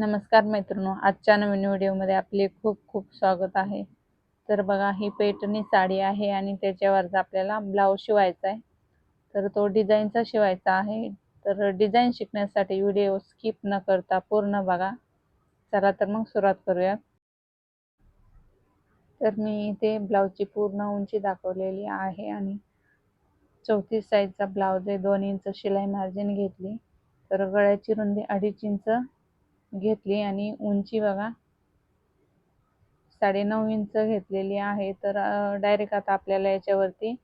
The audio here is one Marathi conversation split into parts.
नमस्कार मैत्रिणो आजच्या नवीन व्हिडिओमध्ये आपले खूप खूप स्वागत आहे. तर बघा ही पैठणी साडी आहे आणि त्याच्यावरचा आपल्याला ब्लाऊज शिवायचा आहे तर तो डिझाईनचा शिवायचा आहे. तर डिझाईन शिकण्यासाठी व्हिडिओ स्किप न करता पूर्ण बघा. चला तर मग सुरुवात करूया तर मी इथे ब्लाऊजची पूर्ण उंची दाखवलेली आहे आणि चौतीस साईजचा ब्लाऊज आहे. दोन इंच शिलाई मार्जिन घेतली. तर गळ्याची रुंदी अडीच इंच घेतली आणि उंची बघा. साडेनऊ इंच घेतलेली आहे. तर डायरेक्ट आता आपल्याला याच्यावरती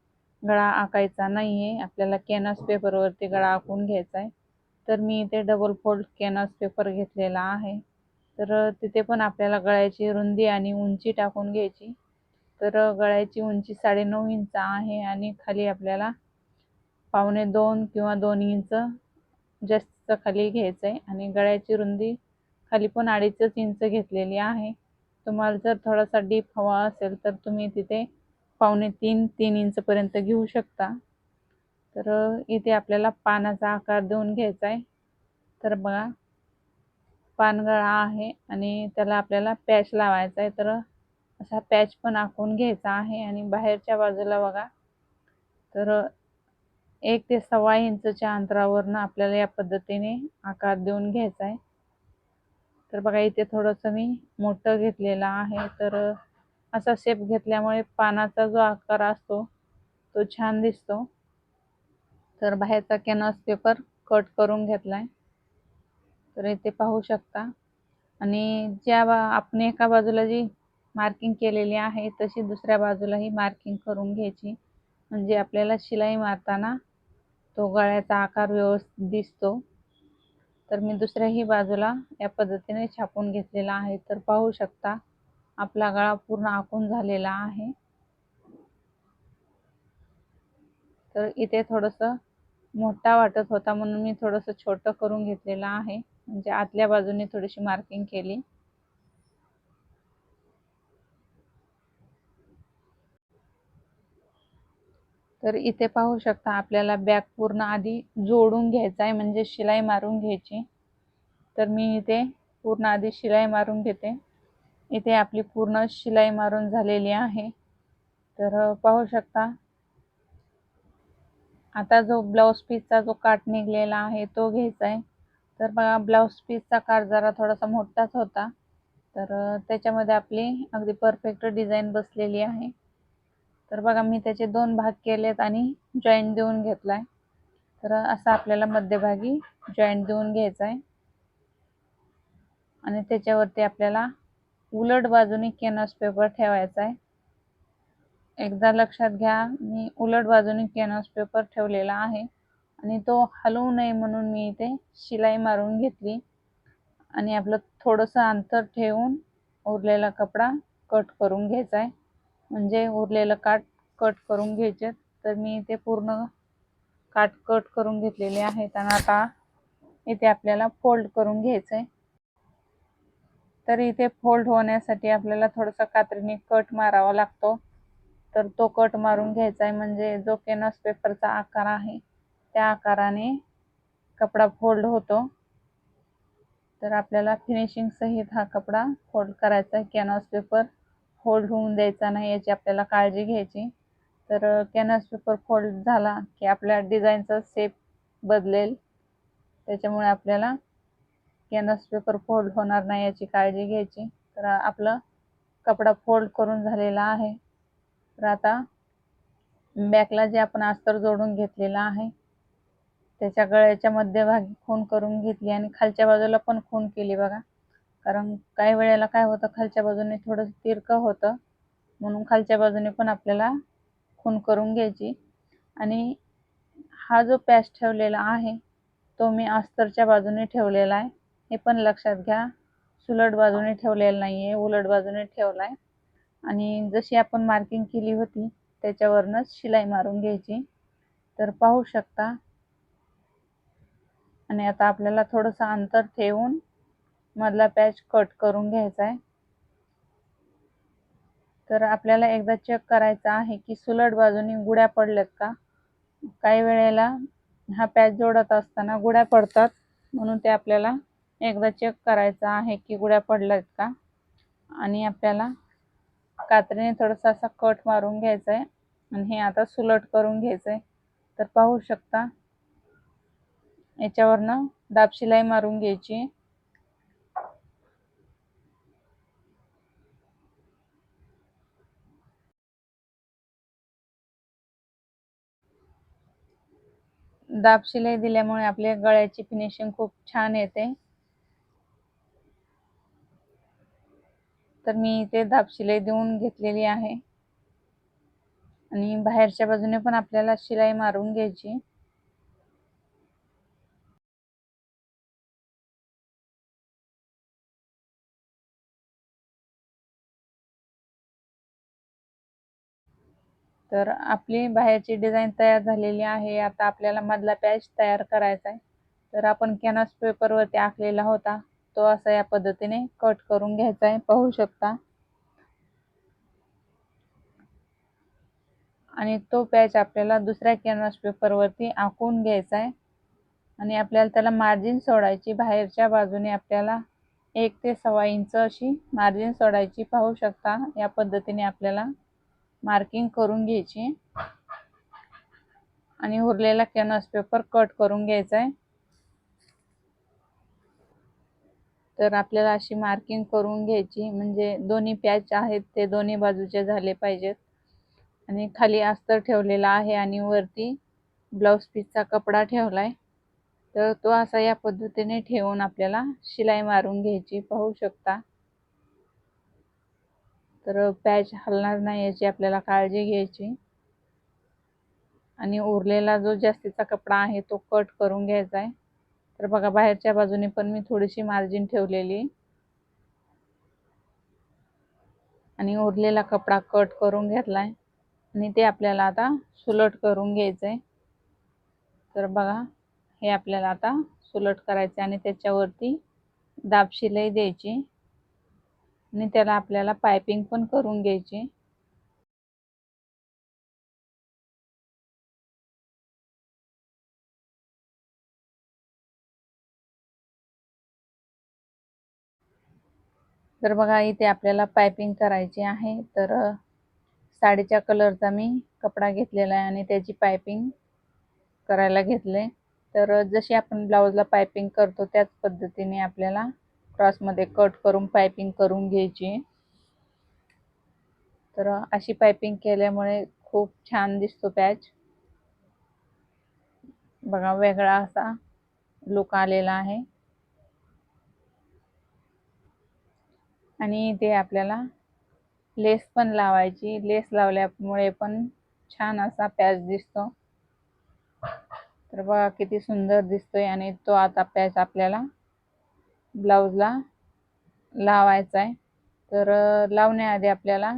गळा आकायचा नाही आहे आपल्याला कॅनस पेपरवरती गळा आखून घ्यायचा आहे. तर मी इथे डबल फोल्ड कॅनस पेपर घेतलेला आहे. तर तिथे पण आपल्याला गळ्याची रुंदी आणि उंची टाकून घ्यायची. तर गळ्याची उंची साडेनऊ इंच आहे आणि खाली आपल्याला पावणे दोन किंवा दोन इंच जास्त खाली घ्यायचं आहे आणि गळ्याची रुंदी खाली पण अडीचच इंच घेतलेली आहे. तुम्हाला जर थोडासा डीप हवा असेल तर तुम्ही तिथे पावणे तीन तीन इंचपर्यंत घेऊ शकता. तर इथे आपल्याला पानाचा आकार देऊन घ्यायचा आहे. तर बघा पानगळा आहे आणि त्याला आपल्याला पॅच लावायचा आहे. तर असा पॅच पण आखून घ्यायचा आहे आणि बाहेरच्या बाजूला बघा. तर एक ते सव्वा इंचच्या अंतरावरनं आपल्याला या पद्धतीने आकार देऊन घ्यायचा आहे. तर बघा इथे थोडंसं मी मोठं घेतलेलं आहे. तर असा शेप घेतल्यामुळे पानाचा जो आकार असतो तो छान दिसतो. तर बाहेरचा कॅनव्हास पेपर कट करून घेतलाय. तर इथे पाहू शकता. आणि ज्या बा आपण एका बाजूला जी मार्किंग केलेली आहे तशी दुसऱ्या बाजूलाही मार्किंग करून घ्यायची. म्हणजे आपल्याला शिलाई मारताना तो गळ्याचा आकार व्यवस्थित दिसतो. तर मी दुसऱ्याही बाजूला या पद्धतीने छापून घेतलेला आहे. तर पाहू शकता आपला गळा पूर्ण आखून झालेला आहे. तर इथे थोडंसं मोठा वाटत होता म्हणून मी थोडंसं छोटं करून घेतलेलं आहे. म्हणजे आतल्या बाजूने थोडीशी मार्किंग केली. तर इथे पाहू शकता आपल्याला बॅग पूर्ण आधी जोडून घ्यायचा आहे म्हणजे शिलाई मारून घ्यायची. तर मी इथे पूर्ण आधी शिलाई मारून घेते. इथे आपली पूर्ण शिलाई मारून झालेली आहे. तर पाहू शकता. आता जो ब्लाऊज पीसचा जो काट निघलेला आहे तो घ्यायचा आहे. तर बघा ब्लाऊज पीसचा काट जरा थोडासा मोठाच होता. तर त्याच्यामध्ये आपली अगदी परफेक्ट डिझाईन बसलेली आहे. तर बघा मी त्याचे दोन भाग केलेत आणि जॉईंट देऊन घेतला आहे तर असा आपल्याला मध्यभागी जॉईंट देऊन घ्यायचा आहे आणि त्याच्यावरती आपल्याला उलट बाजूने कॅनव्हास पेपर ठेवायचा आहे एकदा लक्षात घ्या मी उलट बाजूने कॅनव्हास पेपर ठेवलेला आहे. आणि तो हलवू नये म्हणून मी इथे शिलाई मारून घेतली. आणि आपलं थोडंसं अंतर ठेवून उरलेला कपडा कट करून घ्यायचा आहे म्हणजे उरलेलं काठ कट करून घ्यायचे. तर मी इथे पूर्ण काठ कट करून घेतलेले आहेत आणि आता इथे आपल्याला फोल्ड करून घ्यायचं आहे तर इथे फोल्ड होण्यासाठी आपल्याला थोडासा कात्रीने कट मारावा लागतो. तर तो कट मारून घ्यायचा आहे म्हणजे जो कॅनॉस पेपरचा आकार आहे त्या आकाराने कपडा फोल्ड होतो. तर आपल्याला फिनिशिंग सहित हा कपडा फोल्ड करायचा आहे कॅनॉस पेपर. फोल्ड होऊन द्यायचा नाही याची आपल्याला काळजी घ्यायची. तर कॅनस पेपर फोल्ड झाला की आपल्या डिझाईनचा सेप बदलेल. त्याच्यामुळे आपल्याला कॅनस पेपर फोल्ड होणार नाही याची काळजी घ्यायची. तर आपलं कपडा फोल्ड करून झालेला आहे. तर आता बॅकला जे आपण अस्तर जोडून घेतलेला आहे त्याच्या गळ्याच्या मध्यभागी खून करून घेतली आणि खालच्या बाजूला पण खून केली बघा. कारण काही वेळेला काय होतं खालच्या बाजूने थोडंसं तिरकं होतं. म्हणून खालच्या बाजूने पण आपल्याला खून करून घ्यायची. आणि हा जो पॅच ठेवलेला आहे तो मी अस्तरच्या बाजूने ठेवलेला आहे. हे पण लक्षात घ्या. सुलट बाजूने ठेवलेला नाही आहे उलट बाजूने ठेवला आहे आणि जशी आपण मार्किंग केली होती त्याच्यावरनंच शिलाई मारून घ्यायची. तर पाहू शकता. आणि आता आपल्याला थोडंसं अंतर ठेवून मधला पॅच कट करून घ्यायचा आहे. तर आपल्याला एकदा चेक करायचा आहे की सुलट बाजूने गुड्या पडल्यात का? काही वेळेला हा पॅच जोडत असताना गुड्या पडतात म्हणून ते आपल्याला एकदा चेक करायचा आहे की गुड्या पडल्यात का? आणि आपल्याला कात्रीने थोडासा असा कट मारून घ्यायचा आहे. आणि हे आता सुलट करून घ्यायचं आहे. तर पाहू शकता याच्यावरनं दाब शिलाई मारून घ्यायची. दाब शिलाई दिल्यामुळे आपल्या गळ्याची फिनिशिंग खूप छान येते. तर मी इथे दाब शिलाई देऊन घेतलेली आहे. आणि बाहेरच्या बाजूने पण आपल्याला शिलाई मारून घ्यायची. तर आपली बाहेरची डिझाईन तयार झालेली आहे. आता आपल्याला मधला पॅच तयार करायचा आहे. तर आपण कॅनव्हास पेपरवरती आखलेला होता. तो असा या पद्धतीने कट करून घ्यायचा आहे. पाहू शकता. आणि तो पॅच आपल्याला दुसऱ्या कॅनव्हास पेपरवरती आखून घ्यायचा आहे. आणि आपल्याला त्याला मार्जिन सोडायची बाहेरच्या बाजूने आपल्याला एक ते सव्वा इंच अशी मार्जिन सोडायची पाहू शकता. या पद्धतीने आपल्याला मार्किंग करून घ्यायची. आणि उरलेला कॅनस पेपर कट करून घ्यायचा आहे. तर आपल्याला अशी मार्किंग करून घ्यायची म्हणजे दोन्ही पॅच आहेत ते दोन्ही बाजूचे झाले पाहिजेत. आणि खाली अस्तर ठेवलेला आहे आणि वरती ब्लाऊज पीसचा कपडा ठेवला आहे तर तो असा या पद्धतीने ठेवून आपल्याला शिलाई मारून घ्यायची पाहू शकता. तर पॅच हलणार नाही याची आपल्याला काळजी घ्यायची. आणि उरलेला जो जास्तीचा कपडा आहे तो कट करून घ्यायचा आहे. तर बघा बाहेरच्या बाजूने पण मी थोडीशी मार्जिन ठेवलेली. आणि उरलेला कपडा कट करून घेतला आहे. आणि ते आपल्याला आता सुलट करून घ्यायचं आहे तर बघा हे आपल्याला आता सुलट करायचं आणि त्याच्यावरती दाब शिलाई द्यायची. आणि त्याला आपल्याला पायपिंग पण करून घ्यायची. तर बघा इथे आपल्याला पायपिंग करायची आहे. तर साडीच्या कलरचा मी कपडा घेतलेला आहे आणि त्याची पायपिंग करायला घेतले तर जशी आपण ब्लाऊजला पायपिंग करतो त्याच पद्धतीने आपल्याला क्रॉसमध्ये कट करून पायपिंग करून घ्यायची. तर अशी पायपिंग केल्यामुळे खूप छान दिसतो पॅच. बघा वेगळा असा लुक आलेला आहे. आणि ते आपल्याला लेस पण लावायची. लेस लावल्यामुळे पण छान असा पॅच दिसतो. तर बघा किती सुंदर दिसतोय. आणि तो आता पॅच आपल्याला ब्लाऊजला लावायचा आहे तर लावण्याआधी आपल्याला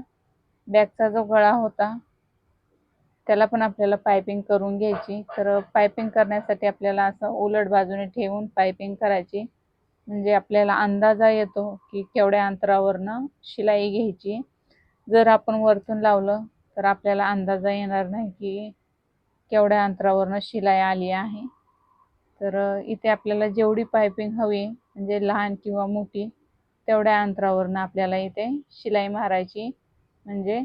बॅगचा जो गळा होता त्याला पण आपल्याला पायपिंग करून घ्यायची. तर पायपिंग करण्यासाठी आपल्याला असं उलट बाजूने ठेवून पायपिंग करायची. म्हणजे आपल्याला अंदाजा येतो की केवढ्या अंतरावरनं शिलाई घ्यायची. जर आपण वरतून लावलं तर आपल्याला अंदाजा येणार नाही की केवढ्या अंतरावरनं शिलाई आली आहे. तर इथे आपल्याला जेवढी पायपिंग हवी म्हणजे लहान किंवा मोठी तेवढ्या अंतरावरनं आपल्याला इथे शिलाई मारायची. म्हणजे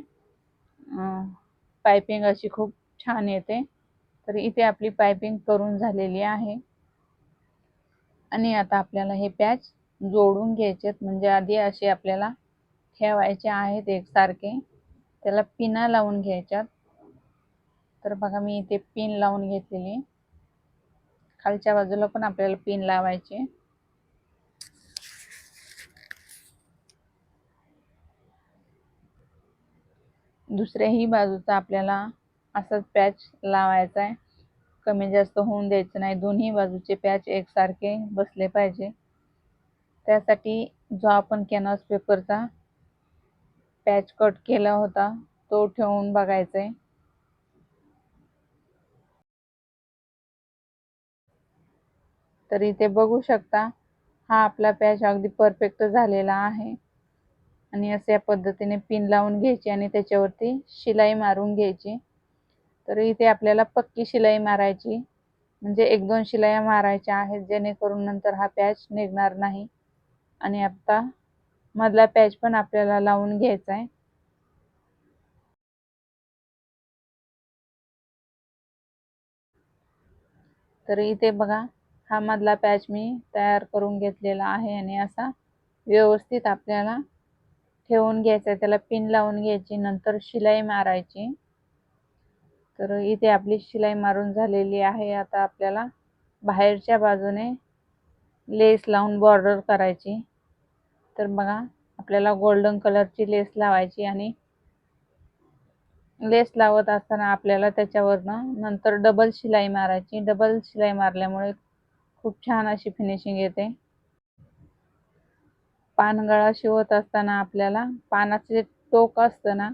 पायपिंग अशी खूप छान येते. तर इथे आपली पायपिंग करून झालेली आहे. आणि आता आपल्याला हे पॅच जोडून घ्यायचेत म्हणजे आधी असे आपल्याला ठेवायचे आहेत एकसारखे. त्याला पिना लावून घ्यायच्यात तर बघा मी इथे पिन लावून घेतलेली खालच्या बाजूला पण आपल्याला पिन लावायचे दुसऱ्याही बाजूचा आपल्याला असाच पॅच लावायचा आहे. कमी जास्त होऊन द्यायचं नाही. दोन्ही बाजूचे पॅच एकसारखे बसले पाहिजे. त्यासाठी जो आपण कॅनव्हास पेपरचा पॅच कट केला होता तो ठेवून बघायचा आहे. तर इथे बघू शकता हा आपला पॅच अगदी परफेक्ट झालेला आहे. आणि अशा पद्धतीने पिन लावून घ्यायची आणि त्याच्यावरती शिलाई मारून घ्यायची. तर इथे आपल्याला पक्की शिलाई मारायची. म्हणजे एक दोन शिलाया मारायच्या आहेत जेणेकरून नंतर हा पॅच निघणार नाही. आणि आता मधला पॅच पण आपल्याला लावून घ्यायचा आहे. तर इथे बघा हा मधला पॅच मी तयार करून घेतलेला आहे आणि असा व्यवस्थित आपल्याला ठेवून घ्यायचं त्याला पिन लावून घ्यायची नंतर शिलाई मारायची. तर इथे आपली शिलाई मारून झालेली आहे. आता आपल्याला बाहेरच्या बाजूने लेस लावून बॉर्डर करायची. तर बघा आपल्याला गोल्डन कलरची लेस लावायची आणि लेस लावत असताना आपल्याला त्याच्यावरनं नंतर डबल शिलाई मारायची. डबल शिलाई मारल्यामुळे खूप छान अशी फिनिशिंग येते. पानगळा शिवत असताना आपल्याला पानाचे टोक असतं ना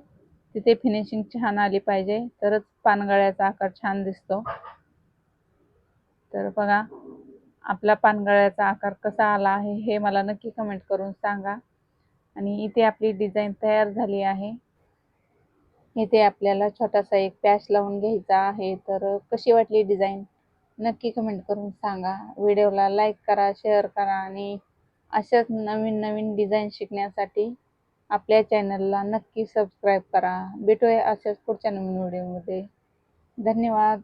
तिथे फिनिशिंग छान आली पाहिजे. तरच पानगळ्याचा आकार छान दिसतो. तर बघा आपला पानगळ्याचा आकार कसा आला आहे हे मला नक्की कमेंट करून सांगा. आणि इथे आपली डिझाईन तयार झाली आहे. इथे आपल्याला छोटासा एक पॅच लावून घ्यायचा आहे. तर कशी वाटली डिझाईन नक्की कमेंट करून सांगा. व्हिडिओला लाईक करा शेअर करा आणि अशाच नवीन नवीन डिझाईन शिकण्यासाठी आपल्या चॅनलला नक्की सबस्क्राईब करा. भेटूया अशाच पुढच्या नवीन व्हिडिओमध्ये धन्यवाद.